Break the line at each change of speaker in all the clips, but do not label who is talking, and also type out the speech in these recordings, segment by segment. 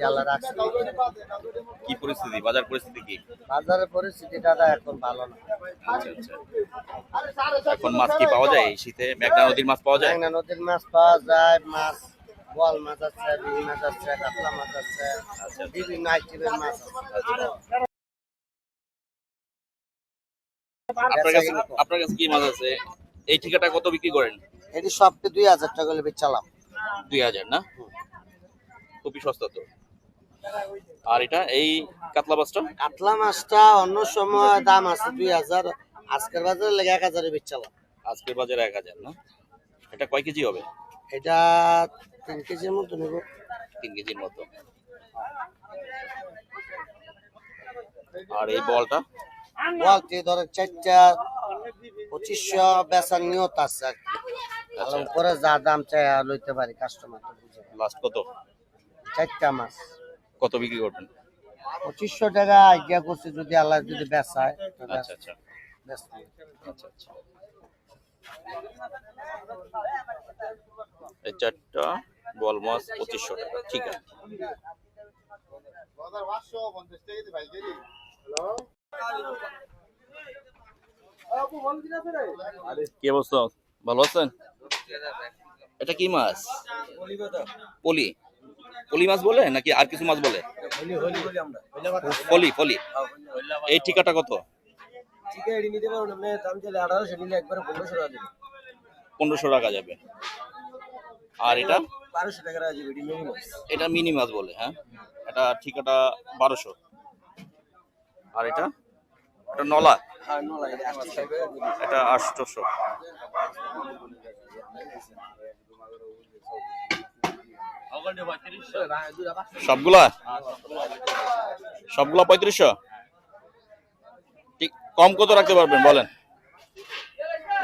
আছি আল্লাহ রাখছি।
কি পরিস্থিতি? বাজার পরিস্থিতি কি?
বাজারের পরিস্থিতি দাদা এখন ভালো না।
আচ্ছা আচ্ছা। এখন মাছ কি পাওয়া যায়? এই শীতে মেঘনা নদীর মাছ পাওয়া যায়?
মেঘনা নদীর মাছ পাওয়া যায় মাছ বোয়াল মাছ আছে রুই মাছ আছে কাতলা মাছ আছে
আচ্ছা।
বিভিন্ন আইটেমের মাছ আছে।
আপনার কাছে আপনার কাছে কি মাছ আছে? এই ঠিকাটা কত বিক্রি করেন?
এটি সবকে দুই হাজার টাকা করে বেচালাম।
দুই হাজার না? খুবই সস্তা তো। আর এটা এই কাতলা মাছটা?
কাতলা মাছটা অন্য সময় দাম আছে দুই হাজার আজকের বাজারে লেগে এক হাজারে বেচালাম
আজকের বাজারে এক হাজার না? এটা কয় কেজি হবে?
এটা তিন কেজির মতো নেব।
তিন কেজির মতো। আর এই বলটা?
বলতে ধরো চারটা পঁচিশশো বেচার নিয়ত আছে আর কি। উপরে যা দাম চাই লইতে পারি কাস্টমার
লাস্ট কত?
চারটা মাছ।
কত বিক্রি করবেন?
পঁচিশশো টাকা আইডিয়া করছে যদি আল্লাহ যদি বেচায়
আচ্ছা আচ্ছা। আচ্ছা আচ্ছা। এই চারটা বল মাছ পঁচিশশো টাকা ঠিক আছে। কি অবস্থা? ভালো আছেন? এটা কি মাছ? পলি। পলি মাছ বলে নাকি আর কিছু মাছ বলে? ফলি ফলি। এই ঠিকাটা কত? পনেরোশো টাকা যাবে। আর এটা? এটা মিনি মাছ। বলে হ্যাঁ? এটা ঠিকাটা বারোশো। আর এটা? এটা নলা। এটা আটশোশো। সবগুলা? সবগুলা পঁয়ত্রিশশো? ঠিক কম কত রাখতে পারবেন বলেন।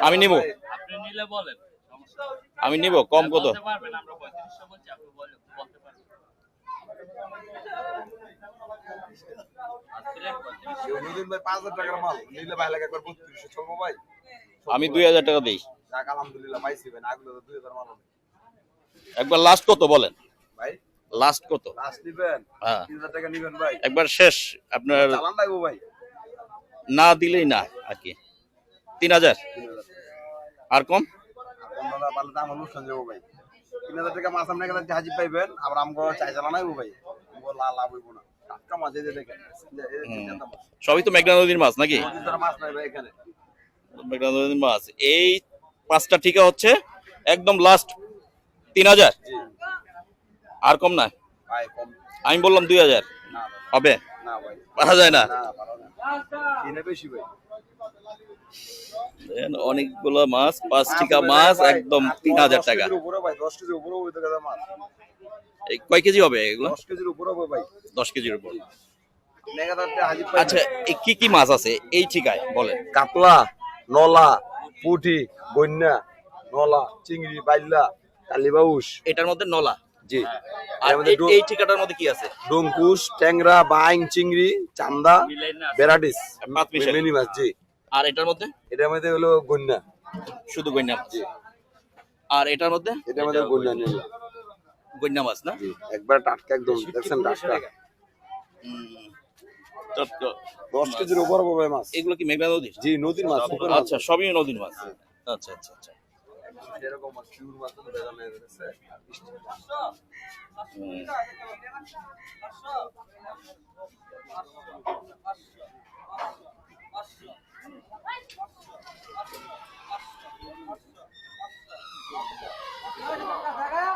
আমি নিব। আমি নিব কম কত? আমি দুই হাজার টাকা দিই। একবার লাস্ট কত বলেন?
ভাই।
লাস্ট কত?
লাস্ট নিবেন?
হ্যাঁ।
তিন হাজার টাকা নিবেন ভাই।
একবার শেষ আপনার
চালান লাগবো ভাই।
না দিলেই না আর কি। তিন হাজার? আর কম?
আপনারা পারলে তো অনুষ্ঠান যাব ভাই। তিন হাজার টাকা মাছ হাজির পাইবেন আবার আমগো চাই চালান ভাই। আমগো লাভ হইব না। টাটকা মাছ এই দেখেন।
সবই তো মেঘনা নদীর মাছ নাকি?
মাছ নাই ভাই এখানে।
মেঘনা নদীর মাছ। এই পাঁচটা ঠিকা হচ্ছে একদম লাস্ট তিন হাজার। আর কম না আমি বললাম দুই হাজার। হবে? পারা যায় না? অনেকগুলো মাছ পাঁচ টিকা মাছ একদম তিন হাজার টাকা। কয় কেজি হবে এগুলো?
দশ কেজির উপরে হবে ভাই।
দশ কেজির উপর। আচ্ছা কি কি মাছ আছে এই ঠিকায় বলেন?
কাতলা নলা পুঠি বন্যা নলা চিংড়ি বাইল্লা কালিবাউস
এটার মধ্যে নলা?
জি।
আর
এর
এই- ঠিকাটার মধ্যে কি আছে?
ডঙ্কুশ ট্যাংরা বাইং চিংড়ি চান্দা বেরাডিস মিনি মাছ জি।
আর এটার মধ্যে?
এটার মধ্যে হলো গন্যা।
শুধু গন্যা মাছ। আর এটার মধ্যে?
এটার মধ্যে গন্যা নেই।
গন্যা মাছ না?
একবার টাটকা একদম দেখছেন টাটকা। দশ কেজির উপর মাছ।
এগুলো কি মেঘনা নদীর?
জি নদীর মাছ পুকুর মাছ।
আচ্ছা সবই নদীর মাছ। আচ্ছা আচ্ছা আচ্ছা।
সেরকম কিউর মাধ্যমে ভেজালের কাছে Thank.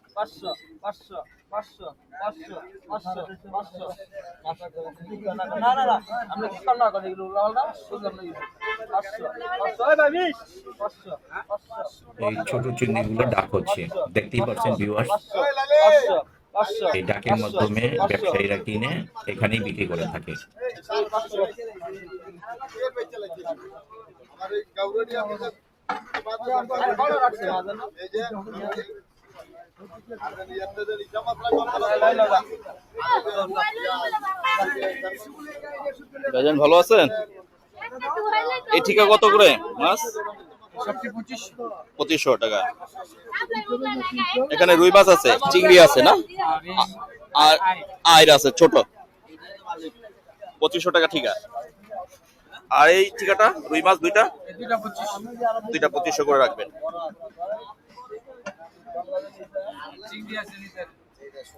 মাছ পিওর মাছ তো দেখা যায় না,
হুম।
এই ছোট চিংড়িগুলো ডাক হচ্ছে। দেখতেই পাচ্ছেন ভিউয়ার্স এই ডাকের মাধ্যমে ব্যবসায়ীরা কিনে এখানেই বিক্রি করে থাকে।
ভাইজান ভালো আছেন? এই ঠিকা কত করে মাছ? পঁচিশশো টাকা। এখানে রুই মাছ আছে, চিংড়ি আছে না? আর আয়ের আছে, ছোট। পঁচিশশো টাকা ঠিকা। আর এই ঠিকাটা, রুই মাছ দুইটা? দুইটা পঁচিশশো করে রাখবেন।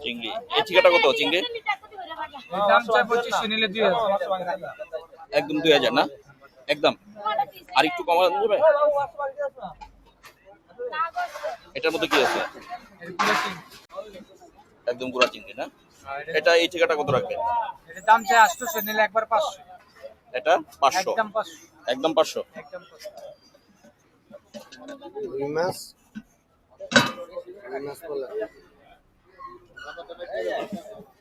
চিংড়ি এই ঠিকাটা কত? চিংড়ি? একদম দুই হাজার না? একদম। আর একটু কমানো যাবে? এটার মধ্যে কি আছে? একদম গুড়া চিংড়ি না? এটা এই ঠিকাটা কত রাখবেন?
এটার দাম চাই আটশোশো নিলে একবার পাঁচশো।
এটা পাঁচশো?
একদম পাঁচশো।
একদম পাঁচশো?
একদম পাঁচশো